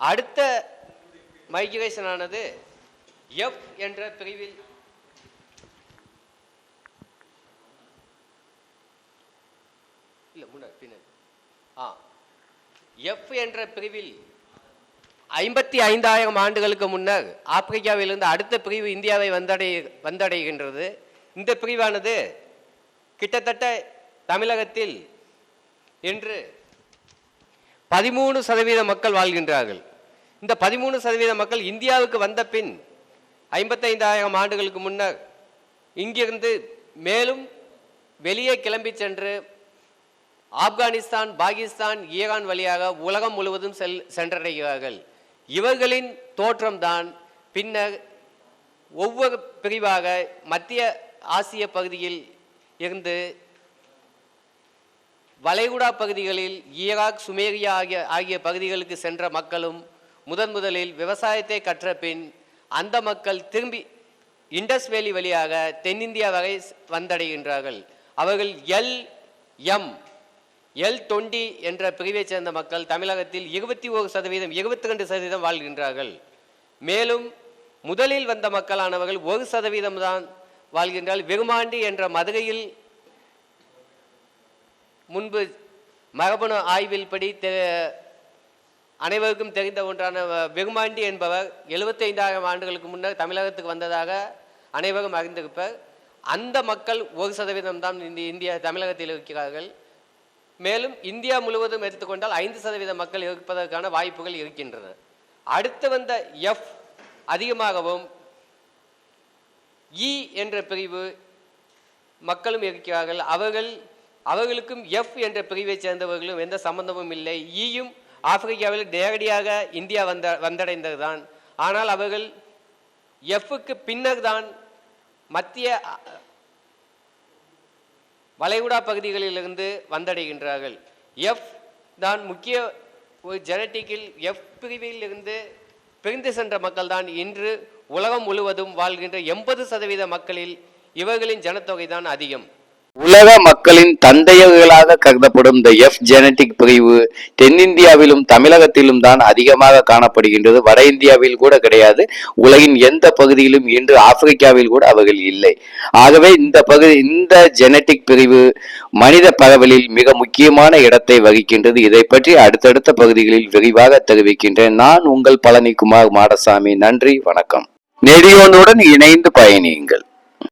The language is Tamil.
அடுத்த மைக்ரேஷன் ஆனது எஃப் என்ற பிரிவில் இல்லை முன்னாடி பின்னாடி ஆ. எஃப் என்ற பிரிவில் ஐம்பத்தி ஐந்தாயிரம் ஆண்டுகளுக்கு முன்னர் ஆப்பிரிக்காவிலிருந்து அடுத்த பிரிவு இந்தியாவை வந்தடை வந்தடைகின்றது. இந்த பிரிவானது கிட்டத்தட்ட தமிழகத்தில் இன்று பதிமூணு சதவீத மக்கள் வாழ்கின்றார்கள். இந்த பதிமூணு சதவீத மக்கள் இந்தியாவுக்கு வந்த பின் ஐம்பத்தைந்தாயிரம் ஆண்டுகளுக்கு முன்னர் இங்கிருந்து மேலும் வெளியே கிளம்பி சென்று ஆப்கானிஸ்தான் பாகிஸ்தான் ஈரான் வழியாக உலகம் முழுவதும் செல் சென்றடைகிறார்கள். இவர்களின் தோற்றம்தான் பின்னர் ஒவ்வொரு பிரிவாக மத்திய ஆசிய பகுதியில் இருந்து வளைகுடா பகுதிகளில் ஈராக் சுமேரியா ஆகிய ஆகிய பகுதிகளுக்கு சென்ற மக்களும் முதன் முதலில் விவசாயத்தை கற்ற பின் அந்த மக்கள் திரும்பி இண்டஸ் வேலி வழியாக தென்னிந்தியா வரை வந்தடைகின்றார்கள். அவர்கள் எல் எம் எல் தொண்டி என்ற பிரிவைச் சேர்ந்த மக்கள் தமிழகத்தில் இருபத்தி ஒரு சதவீதம் இருபத்தி ரெண்டு சதவீதம் வாழ்கின்றார்கள். மேலும் முதலில் வந்த மக்களானவர்கள் ஒரு சதவீதம் தான் வாழ்கின்றால் வெகுமாண்டி என்ற மதுரையில் முன்பு மரபணு ஆய்வில் படி அனைவருக்கும் தெரிந்த ஒன்றான வெகுமாண்டி என்பவர் எழுபத்தைந்தாயிரம் ஆண்டுகளுக்கு முன்னர் தமிழகத்துக்கு வந்ததாக அனைவரும் அறிந்திருப்பர். அந்த மக்கள் ஒரு சதவீதம் தான் இந்த இந்தியா தமிழகத்தில் இருக்கிறார்கள். மேலும் இந்தியா முழுவதும் எடுத்துக்கொண்டால் ஐந்து சதவீத மக்கள் இருப்பதற்கான வாய்ப்புகள் இருக்கின்றன. அடுத்து வந்த எஃப் அதிகமாகவும் இ என்ற பிரிவு மக்களும் இருக்கிறார்கள். அவர்கள் அவர்களுக்கும் எஃப் என்ற பிரிவைச் சேர்ந்தவர்களும் எந்த சம்பந்தமும் இல்லை. E ஈயும் ஆப்பிரிக்காவில் நேரடியாக இந்தியா வந்த வந்தடைந்ததுதான். ஆனால் அவர்கள் எஃப்க்கு பின்னர் தான் மத்திய வளைகுடா பகுதிகளிலிருந்து வந்தடைகின்றார்கள். எஃப் தான் முக்கிய ஒரு ஜெனட்டிக்கில் எஃப் பிரிவில் இருந்து பிரிந்து சென்ற மக்கள் தான் இன்று உலகம் முழுவதும் வாழ்கின்ற எண்பது சதவீத மக்களில் இவர்களின் ஜனத்தொகை தான் அதிகம். உலக மக்களின் தந்தையர்களாக கருதப்படும் இந்த எஃப் ஜெனடிக் பிரிவு தென்னிந்தியாவிலும் தமிழகத்திலும் தான் அதிகமாக காணப்படுகின்றது. வட இந்தியாவில் கூட கிடையாது. உலகின் எந்த பகுதியிலும் இன்று ஆப்பிரிக்காவில் கூட அவர்கள் இல்லை. ஆகவே இந்த பகுதி இந்த ஜெனடிக் பிரிவு மனித பரவலில் மிக முக்கியமான இடத்தை வகிக்கின்றது. இதை பற்றி அடுத்தடுத்த பகுதிகளில் விரிவாக தெரிவிக்கின்றேன். நான் உங்கள் பழனிக்குமார் மாடசாமி. நன்றி வணக்கம். நெடியோனுடன் இணைந்து பயணியுங்கள்.